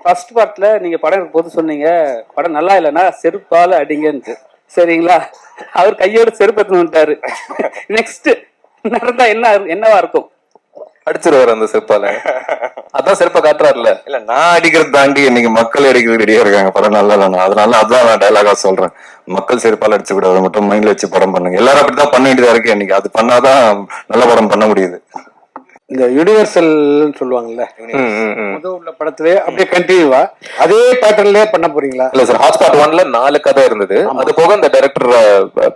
First பார்ட்ல நீங்க படம் எடுக்கும் போது சொன்னீங்க படம் நல்லா இல்லைன்னா செருப்பால அடிங்கன்ட்டு. சரிங்களா? அவர் கையோட செருப்பு எடுத்துன்னு வந்துட்டாரு. நெக்ஸ்ட் நடந்தா என்ன என்னவா இருக்கும்? அடிச்சிருவாரு அந்த செருப்பால. அதான் செருப்பை காட்டுறாருல. இல்ல நான் அடிக்கிறது தாண்டி இன்னைக்கு மக்கள் அடிக்கிறது ரெடியா இருக்காங்க. படம் நல்லா இல்லைண்ணா அதனால அதான் நான் டைலாகா சொல்றேன். மக்கள் செருப்பால் அடிச்சு கூடாது மட்டும் மைண்ட்ல வச்சு படம் பண்ணுங்க. எல்லாரும் அப்படித்தான் பண்ண வேண்டியதா இருக்கு இன்னைக்கு அது பண்ணாதான் நல்ல படம் பண்ண முடியுது. இந்த யூனிவர்சல் சொல்லுவாங்கல்ல. முதல் உள்ள படத்திலே அப்படியே கண்டினியூவா அதே பேட்டர்ன்லயே பண்ண போறீங்களா? இல்ல சார் ஹாட்ஸ்பாட் ஒன்ல நாலு கதை இருந்தது. அது போக இந்த டைரக்டர்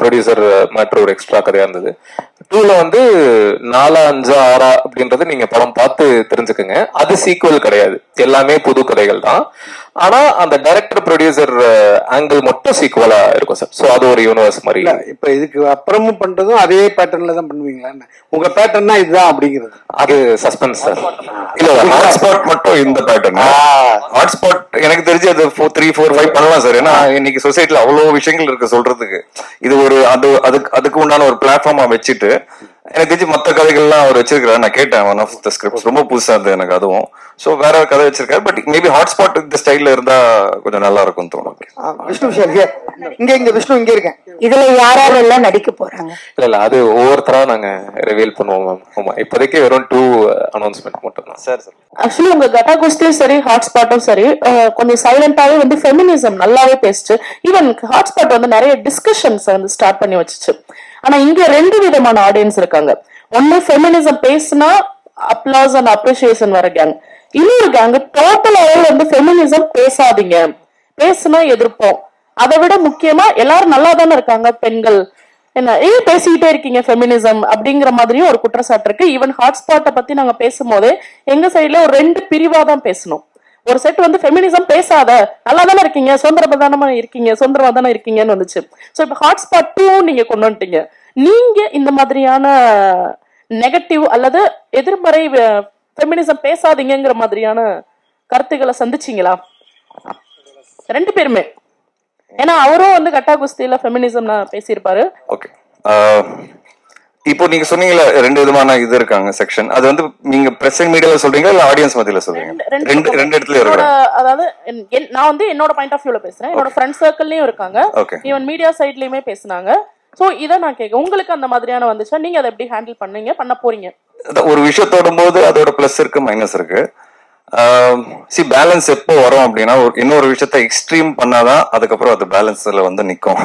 ப்ரொடியூசர் மற்றும் ஒரு எக்ஸ்ட்ரா கதையா இருந்தது. டூல வந்து நாலா அஞ்சா ஆறா அப்படின்றது நீங்க படம் பார்த்து தெரிஞ்சுக்கங்க. அது சீக்குவல் கிடையாது. எல்லாமே புது கதைகள் தான். ஆனா அந்த டைரக்டர் ப்ரொடியூசர் ஆங்கிள் மட்டும் சீக்குவலா இருக்கும் சார் சோ அது ஒரு யூனிவர்ஸ் மாதிரி. இப்ப இதுக்கு அப்புறமும் பண்றதும் அதே பேட்டர்ன்ல தான் பண்ணுவீங்களா? உங்க பேட்டர்னா இதுதான் அப்படிங்கிறது. அது சஸ்பென்ஸ் சார் இல்ல ஹாட்ஸ்பாட் மட்டும் இந்த பேட்டர்ன் ஹாட்ஸ்பாட் எனக்கு தெரிஞ்சு அது த்ரீ ஃபோர் ஃபைவ் பண்ணலாம் சார் ஏன்னா இன்னைக்கு சொசைட்டில அவ்வளவு விஷயங்கள் இருக்கு சொல்றதுக்கு. இது ஒரு அது அதுக்கு அதுக்கு உண்டான ஒரு பிளாட்ஃபார்மா வச்சுட்டு எனக்கு தெரிஞ்சு மத்த கதைகள்லாம் அவர் வச்சிருக்காரு நான் கேட்டேன் ஒன் ஆஃப் த ஸ்கிரிப்ட் ரொம்ப புதுசா இருந்தது எனக்கு அதுவும். சோ வேற ஒரு கதை வச்சிருக்காரு பட் மேபி ஹாட்ஸ்பாட் இந்த ஸ்டைல்ல இருந்தா கொஞ்சம் நல்லா இருக்கும் தோணும் விஷ்ணு விஷயம் இங்க இங்க இங்க விஷ்ணு இங்க இருக்கேன் இதுல யாரெல்லாம் நடிக்க போறாங்க? இல்ல இல்ல அது ஒவ்வொருத்தரா நாங்க ரிவீல் பண்ணுவோம் மேம் ஆமா இப்போதைக்கு வெறும் டூ அனௌன்ஸ்மெண்ட் மட்டும் தான். Sir sir. ஆக்சுவலி உங்க கட்டா குஸ்தியும் சரி ஹாட்ஸ்பாட்டும் சரி அஹ், கொஞ்சம் சைலண்டாவே வந்து ஃபெமினிசம் நல்லாவே பேசுச்சு. ஈவன் ஹாட்ஸ்பாட் வந்து நிறைய டிஸ்கஷன்ஸ் வந்து ஸ்டார்ட் பண்ணி வச்சுச்சு. ஆனா இங்க ரெண்டு விதமான ஆடியன்ஸ் இருக்காங்க. ஒன்னு ஃபெமினிசம் பேசினா அப்ளாஸ் அண்ட் அப்ரிசியேஷன் வர கேங் இன்னொரு கேங் டோட்டலாவே வந்து ஃபெமினிசம் பேசாதீங்க. பேசுனா எதிர்ப்போம். அதை விட முக்கியமா எல்லாரும் நல்லா தானே இருக்காங்க பெண்கள். என்ன ஏன் பேசிக்கிட்டே இருக்கீங்க ஃபெமினிசம் அப்படிங்கிற மாதிரியும் ஒரு குற்றச்சாட்டு இருக்கு. ஈவன் ஹாட்ஸ்பாட்டை பத்தி நாங்க பேசும்போதே எங்க சைடுல ஒரு ரெண்டு பிரிவா தான் பேசணும். ஒரு செட் வந்து ஃபெமினிசம் பேசாத. நல்லா தானே இருக்கீங்க? சுதந்திர தானே இருக்கீங்க? சுதந்திரமா தானே இருக்கீங்கன்னு வந்துச்சு. ஸோ இப்போ ஹாட்ஸ்பாட் டூ நீங்க கொண்டு வந்துட்டீங்க. நீங்க இந்த மாதிரியான நெகட்டிவ் அல்லது எதிர்மறை ஃபெமினிசம் பேசாதீங்கங்கிற மாதிரியான கருத்துக்களை சந்திச்சீங்களா? ரெண்டு பேருமே. ஏன்னா அவரும் வந்து கட்டா குஸ்தியில ஃபெமினிசம் பேசியிருப்பாரு ஓகே இப்போ நீங்க சொன்னீங்கல்ல ரெண்டு விதமான இது இருக்காங்க செக்ஷன் அது வந்து நீங்க பிரஸ் மீடியால சொல்றீங்களா இல்ல ஆடியன்ஸ் மத்தியில சொல்றீங்க ரெண்டு ரெண்டு இடத்துல இருக்கிறாங்க அதாவது நான் வந்து என்னோட பாயிண்ட் ஆஃப் வியூல பேசுறேன். என்னோட ஃப்ரெண்ட் சர்க்கிள்லயும் இருக்காங்க. ஈவன் மீடியா சைட்லயுமே பேசுனாங்க. சோ இத நான் கேட்க உங்களுக்கு அந்த மாதிரியான வந்துச்சா? நீங்க அதை எப்படி ஹேண்டில் பண்ணீங்க? பண்ண போறீங்க? ஒரு விஷயத்தோடும் போது அதோட பிளஸ் இருக்கு மைனஸ் இருக்கு. சி பேலன்ஸ் எப்போ வரும் அப்படின்னா ஒரு இன்னொரு விஷயத்த எக்ஸ்ட்ரீம் பண்ணாதான் அதுக்கப்புறம் அது பேலன்ஸ்ல வந்து நிக்கும்.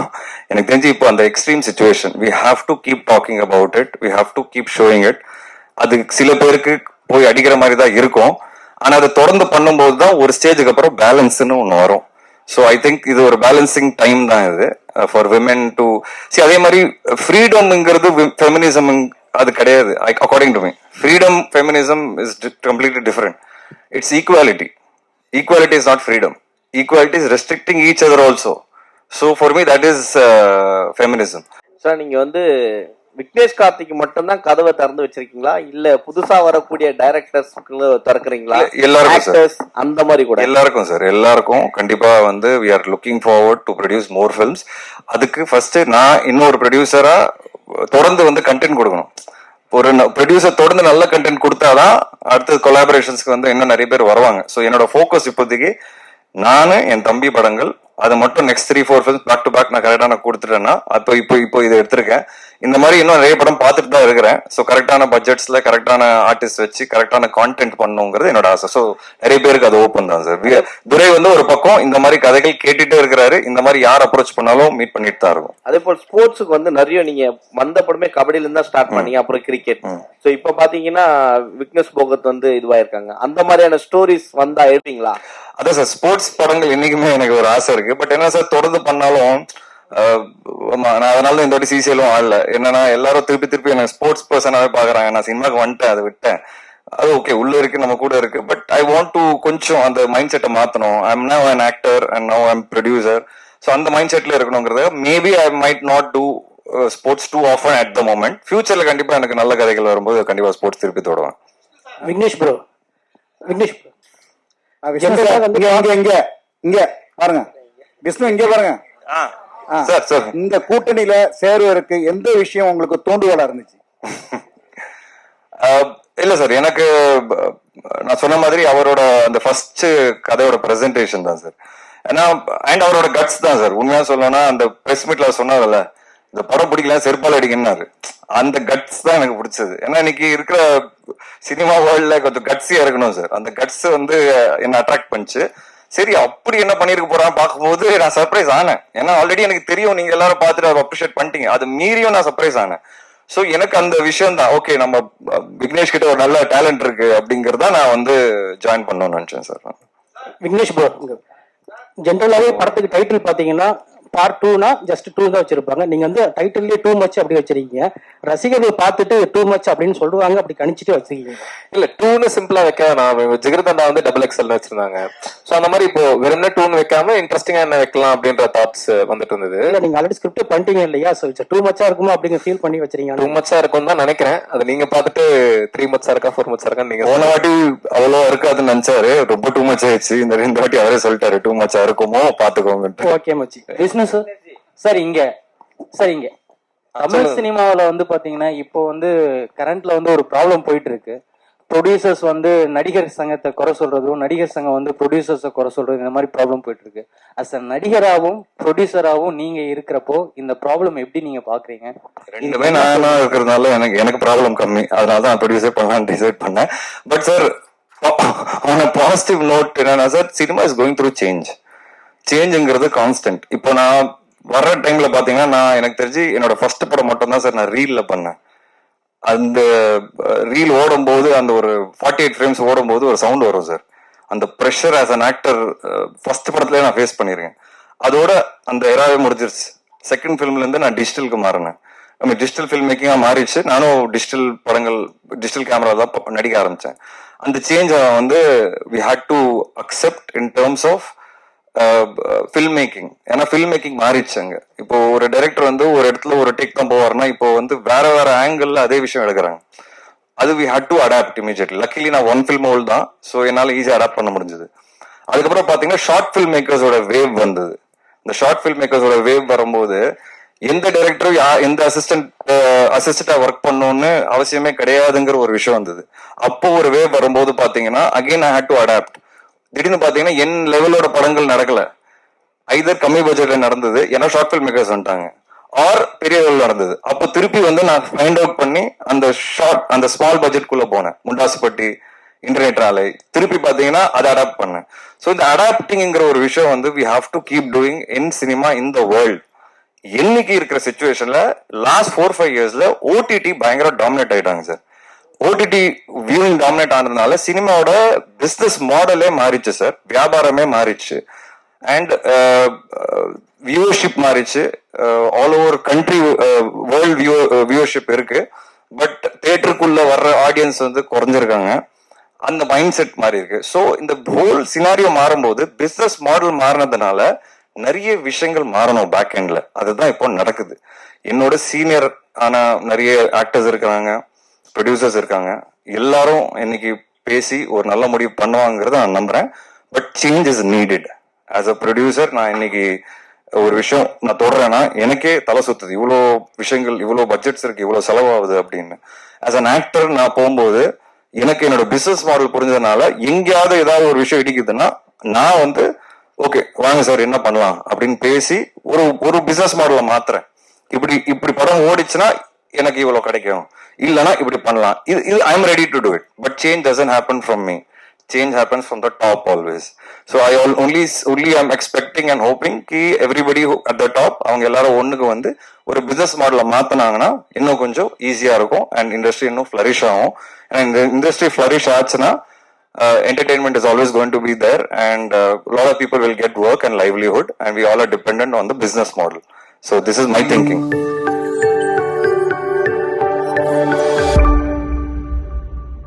எனக்கு தெரிஞ்சு இப்போ அந்த extreme situation we have to keep talking about it we have to keep showing it அது சில பேருக்கு போய் அடிக்கிற மாதிரி தான் இருக்கும். ஆனா அதை தொடர்ந்து பண்ணும்போது தான் ஒரு ஸ்டேஜுக்கு அப்புறம் பேலன்ஸ்னு ஒன்று வரும். ஸோ ஐ திங்க் இது ஒரு பேலன்சிங் டைம் தான் இது ஃபார் விமென் டு சி அதே மாதிரி ஃப்ரீடம்ங்கிறது ஃபெமினிசம் அது கிடையாது. According to me freedom feminism is completely different it's equality equality is not freedom equality is restricting each other also so for me that is feminism sir நீங்க வந்து விக்னேஷ் கார்த்திக் மட்டும்தான் கதவை திறந்து வச்சிருக்கீங்களா? இல்ல புதுசா வரக்கூடிய டைரக்டர்ஸ் திறக்கிறீங்களா? எல்லாருக்கும் அந்த மாதிரி கூட. எல்லாருக்கும் சார் எல்லாருக்கும் கண்டிப்பா வந்து we are looking forward to produce more films அதுக்கு ஃபர்ஸ்ட் நான் இன்னொரு ப்ரொடியூசரா தொடர்ந்து வந்து கண்டென்ட் கொடுக்கணும். ஒரு ப்ரொடியூசர் தொடர்ந்து நல்ல கண்டென்ட் கொடுத்தாதான் அடுத்த கொலாபரேஷன்ஸ்க்கு வந்து இன்னும் நிறைய பேர் வருவாங்க. ஸோ என்னோட ஃபோக்கஸ் இப்போதைக்கு நானு என் தம்பி படங்கள் அது மட்டும் next three four films back to back நான் கரெக்டாக நான் கொடுத்துட்டேன்னா அப்போ இப்போ இப்போ இதை எடுத்திருக்கேன். இந்த மாதிரி இன்னும் நிறைய படம் பார்த்துட்டு தான் இருக்கிறேன். ஸோ கரெக்டான பட்ஜெட்ஸ்ல கரெக்டான ஆர்டிஸ்ட் வச்சு கரெக்டான கான்டென்ட் பண்ணுங்கிறது என்னோட ஆசை. ஸோ நிறைய பேருக்கு அது ஓப்பன் தான் சார் துரை வந்து ஒரு பக்கம் இந்த மாதிரி கதைகள் கேட்டுட்டே இருக்கிறாரு. இந்த மாதிரி யார் அப்ரோச் பண்ணாலும் மீட் பண்ணிட்டு தான் இருக்கும். அதே போல் ஸ்போர்ட்ஸுக்கு வந்து நிறைய நீங்க வந்த படமே கபடியில இருந்து ஸ்டார்ட் பண்ணீங்க அப்புறம் கிரிக்கெட் சோ இப்ப பாத்தீங்கன்னா விக்னேஷ் போகத் வந்து இதுவாயிருக்காங்க. அந்த மாதிரியான ஸ்டோரிஸ் வந்தா எழுப்பீங்களா அதான் சார் ஸ்போர்ட்ஸ் படங்கள் என்னைக்குமே எனக்கு ஒரு ஆசை இருக்கு. பட் என்ன சார் தொடர்ந்து பண்ணாலும் ஆமா, நான் அதனால தான் இந்த வாட்டி சிசிஎலும் ஆடல. என்னன்னா எல்லாரும் திருப்பி திருப்பி எனக்கு ஸ்போர்ட்ஸ் பர்சனாவே பாக்குறாங்க நான் சினிமாக்கு வந்துட்டேன் அதை விட்டேன். அது ஓகே உள்ள இருக்கு நம்ம கூட இருக்கு. பட் ஐ வாண்ட் டு கொஞ்சம் அந்த மைண்ட் செட்டை மாத்தணும். I am now an actor and now I'm producer so அந்த மைண்ட் செட்ல இருக்கணுங்கிறத maybe I might not do sports too often at the moment ஃபியூச்சர்ல கண்டிப்பா எனக்கு நல்ல கதைகள் வரும்போது கண்டிப்பா ஸ்போர்ட்ஸ் திருப்பி தொடுவேன். விக்னேஷ் ப்ரோ விக்னேஷ் சார், இங்க இங்க பாருங்க. விஷ்ணு இங்க பாருங்க. இந்த கூட்டணியில சேருவதற்கு எந்த விஷயம் உங்களுக்கு தூண்டுகோலா இருந்துச்சு? இல்ல சார் எனக்கு நான் சொன்ன மாதிரி அவரோட அந்த ஃபர்ஸ்ட் கதையோட பிரசன்டேஷன் தான் சார். ஏன்னா அண்ட் அவரோட கட்ஸ் தான் சார். உண்மையா சொல்லணும்னா அந்த பிரஸ் மீட்ல சொன்னார்ல இந்த படம் பிடிக்கல செருப்பால் அடிக்கன்னாரு அந்த கட்ஸ் தான் எனக்கு பிடிச்சது. ஏன்னா இன்னைக்கு இருக்கிற சினிமா வேர்ல்ட்ல கொஞ்சம் கட்ஸியா இருக்கணும் சார். அந்த கட்ஸ் வந்து என்ன அட்ராக்ட் பண்ணுச்சு. சரி அப்படி என்ன பண்ணிருக்க போறான்னு பார்க்கும்போது நான் சர்ப்ரைஸ் ஆனேன். ஏன்னா ஆல்ரெடி எனக்கு தெரியும் நீங்க எல்லாரும் பார்த்துட்டு அதை அப்ரிஷியேட் பண்ணிட்டீங்க. அது மீறியும் நான் சர்ப்ரைஸ் ஆனேன். சோ எனக்கு அந்த விஷயம் தான் ஓகே நம்ம விக்னேஷ் கிட்ட ஒரு நல்ல டேலண்ட் இருக்கு அப்படிங்கறத நான் வந்து ஜாயின் பண்ணணும்னு நினைச்சேன் சார் விக்னேஷ் ப்ரோ ஜென்ரலாவே படத்துக்கு டைட்டில் பாத்தீங்கன்னா பார்ட் டூனா ஜஸ்ட் டூ தான் வச்சிருப்பாங்க. நீங்க வந்து டைட்டில்லே டூ மச் அப்படி வச்சிருக்கீங்க. ரசிகர்கள் பார்த்துட்டு டூ மச் அப்படின்னு சொல்லுவாங்க அப்படி கணிச்சிட்டு வச்சிருக்கீங்க. இல்ல டூன்னு சிம்பிளா வைக்க நான் ஜிகர்தண்டா வந்து டபுள் எக்ஸ்எல் வச்சிருந்தாங்க. சோ அந்த மாதிரி இப்போ வெறும் டூன்னு வைக்காம இன்ட்ரெஸ்டிங்கா என்ன வைக்கலாம் அப்படின்ற தாட்ஸ் வந்துட்டு இருந்தது. இல்ல நீங்க ஆல்ரெடி ஸ்கிரிப்ட் பண்ணிட்டீங்க இல்லையா? சோ டூ மச்சா இருக்குமோ அப்படிங்கிற ஃபீல் பண்ணி டூ வச்சிருக்கீங்க மச்சா இருக்கும் தான் நினைக்கிறேன். அது நீங்க பார்த்துட்டு த்ரீ மச்சா இருக்கா ஃபோர் மச்சா இருக்கான்னு நீங்க போன வாட்டி அவ்வளோ இருக்காதுன்னு நினைச்சாரு. ரொம்ப டூ மச் ஆயிடுச்சு. இந்த இந்த வாட்டி அவரே சொல்லிட்டாரு டூ மச்சா இருக்குமோ பாத்துக்கோங்கன்ட்டு ஓகே மச்சி. விஷ்ணு சார் இங்க. சார் இங்க. தமிழ் சினிமாவுல வந்து பாத்தீங்கன்னா இப்போ வந்து கரண்ட்ல வந்து ஒரு ப்ராப்ளம் போயிட்டு இருக்கு ப்ரொடியூசர்ஸ் வந்து நடிகர் சங்கத்தை குறை சொல்றதும் நடிகர் சங்கம் வந்து ப்ரொடியூசர்ஸை குறை சொல்றது இந்த மாதிரி ப்ராப்ளம் போயிட்டு இருக்கு அஸ் அ நடிகராகவும் ப்ரொடியூசராகவும் நீங்க இருக்கிறப்போ இந்த ப்ராப்ளம் எப்படி நீங்க பாக்குறீங்க? ரெண்டுமே நானா இருக்கிறதுனால எனக்கு எனக்கு ப்ராப்ளம் கம்மி. அதனால தான் ப்ரொடியூசே பண்ணலாம் டிசைட் பண்ணேன். But sir on positive note என்னன்னா sir cinema is going through change சேஞ்சுங்கிறது constant இப்போ நான் வர்ற டைம்ல பாத்தீங்கன்னா நான் எனக்கு தெரிஞ்சு என்னோட ஃபர்ஸ்ட் படம் மட்டும் தான் சார் நான் ரீல்ல பண்ணேன். அந்த ரீல் ஓடும்போது அந்த ஒரு ஃபார்ட்டி எயிட் ஃப்ரேம்ஸ் ஓடும்போது ஒரு சவுண்ட் வரும் சார். அந்த pressure as an actor first படத்துலயே நான் ஃபேஸ் பண்ணிருக்கேன். அதோட அந்த எராவே முடிஞ்சிருச்சு. செகண்ட் ஃபிலிம்ல இருந்து நான் டிஜிட்டலுக்கு மாறினேன். நம்ம டிஜிட்டல் ஃபில்ம் மேக்கிங்கா மாறிடுச்சு. நானும் டிஜிட்டல் படங்கள் டிஜிட்டல் கேமரா தான் நடிக்க ஆரம்பிச்சேன். அந்த சேஞ்ச் வந்து we had to accept in terms of film making ஏன்னா ஃபில்ம் மேக்கிங் மாறிடுச்சு அங்க. இப்போ ஒரு டைரக்டர் வந்து ஒரு இடத்துல ஒரு டேக் தான் போவார்னா இப்போ வந்து வேற வேற ஆங்கிள் அதே விஷயம் எடுக்கிறாங்க. அது we had to adapt immediately luckily நான் ஒன் ஃபில்ம் ஓல் தான். ஸோ என்னால் ஈஸியாக அடாப்ட் பண்ண முடிஞ்சது. அதுக்கப்புறம் பார்த்தீங்கன்னா ஷார்ட் ஃபில்ம் மேக்கர்ஸோட வேவ் வந்தது. இந்த ஷார்ட் ஃபில்ம் மேக்கர்ஸோட வேவ் வரும்போது எந்த டைரக்டரும் யா எந்த அசிஸ்டன்ட் அசிஸ்டண்டா ஒர்க் பண்ணணும்னு அவசியமே கிடையாதுங்கிற ஒரு விஷயம் வந்தது. அப்போ ஒரு வேவ் வரும்போது பாத்தீங்கன்னா again I had to adapt திடீர்னு பாத்தீங்கன்னா என் லெவலோட படங்கள் நடக்கல. ஐதர் கம்மி பட்ஜெட்ல நடந்தது ஏன்னா ஷார்ட் ஃபில்ம் மேக்கர்ஸ் வந்துட்டாங்க. ஆர் பெரிய லெவல் நடந்தது. அப்போ திருப்பி வந்து நான் ஃபைண்ட் அவுட் பண்ணி அந்த ஷார்ட் அந்த ஸ்மால் பட்ஜெட்குள்ள போனேன். முண்டாசுப்பட்டி இன்டர்நெட் ஆலை திருப்பி பாத்தீங்கன்னா அதை அடாப்ட் பண்ணேன். ஸோ இந்த அடாப்டிங்கிற ஒரு விஷயம் வந்து we have to keep doing in cinema in the world என்னைக்கு இருக்கிற சுச்சுவேஷன்ல லாஸ்ட் ஃபோர் ஃபைவ் இயர்ஸ்ல ஓடிடி பயங்கர டாமினேட் ஆயிட்டாங்க சார் ஓடிடி வியூவிங் டாமினேட் ஆனதுனால சினிமாவோட பிஸ்னஸ் மாடலே மாறிச்சு சார் வியாபாரமே மாறிச்சு. அண்ட் வியூவர்ஷிப் uh, மாறிச்சு. All over country world view viewership இருக்கு. பட் தேட்டருக்குள்ள வர்ற ஆடியன்ஸ் வந்து குறைஞ்சிருக்காங்க. அந்த மைண்ட் செட் மாறி இருக்கு. ஸோ இந்த ஹோல் சினாரியோ மாறும்போது பிஸ்னஸ் மாடல் மாறினதுனால நிறைய விஷயங்கள் மாறணும் பேக் எண்ட்ல அதுதான் இப்போ நடக்குது. என்னோட சீனியர் ஆன நிறைய ஆக்டர்ஸ் இருக்கிறாங்க ப்ரொடியூசர்ஸ் இருக்காங்க. எல்லாரும் இன்னைக்கு பேசி ஒரு நல்ல முடிவு பண்ணுவாங்கிறத நான் நம்புறேன். But change is needed as a producer நான் இன்னைக்கு ஒரு விஷயம் நான் தொடறேன்னா எனக்கே தலை சுத்துது. இவ்வளோ விஷயங்கள் இவ்வளோ பட்ஜெட்ஸ் இருக்கு இவ்வளோ செலவாகுது அப்படின்னு. ஆஸ் அன் ஆக்டர் நான் போகும்போது எனக்கு என்னோட பிசினஸ் மாடல் புரிஞ்சதுனால எங்கேயாவது ஏதாவது ஒரு விஷயம் இடிக்குதுன்னா நான் வந்து ஓகே வாங்க சார் என்ன பண்ணலாம்? அப்படின்னு பேசி ஒரு ஒரு பிசினஸ் மாடலை மாத்துறேன். இப்படி இப்படி படம் ஓடிச்சுன்னா எனக்கு இவ்வளோ கிடைக்கும். இல்லைனா இப்படி பண்ணலாம். இது இது I am ready to do it but change doesn't happen from me change happens from the top always so I all only only I am expecting and hoping Ki everybody at the top அவங்க எல்லாரும் ஒன்றுக்கு வந்து ஒரு business மாடலை மாற்றினாங்கன்னா இன்னும் கொஞ்சம் ஈஸியாக இருக்கும் அண்ட் இண்டஸ்ட்ரி இன்னும் ஃப்ளரிஷ் ஆகும். அண்ட் இந்த இண்டஸ்ட்ரி ஃப்ளரிஷ் ஆச்சுன்னா uh, entertainment is always going to be there and uh, a lot of people will get work and livelihood and we all are dependent on the business model. So this is my thinking.